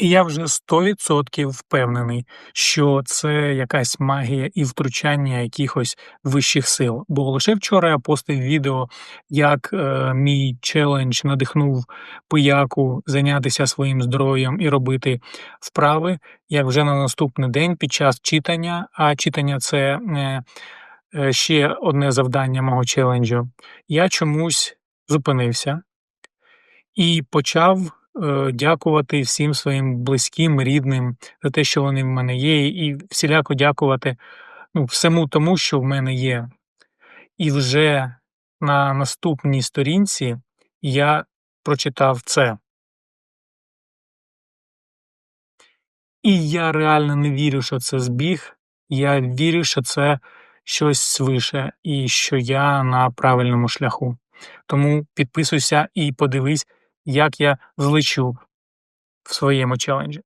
І я вже 100% впевнений, що це якась магія і втручання якихось вищих сил. Бо лише вчора я постив відео, як е, мій челендж надихнув пияку зайнятися своїм здоров'ям і робити вправи. Як вже на наступний день під час читання, а читання це е, е, ще одне завдання мого челенджу, я чомусь зупинився і почав дякувати всім своїм близьким, рідним за те, що вони в мене є, і всіляко дякувати ну, всему тому, що в мене є. І вже на наступній сторінці я прочитав це. І я реально не вірю, що це збіг. Я вірю, що це щось свише, і що я на правильному шляху. Тому підписуйся і подивись, як я злечу в своєму челенджі.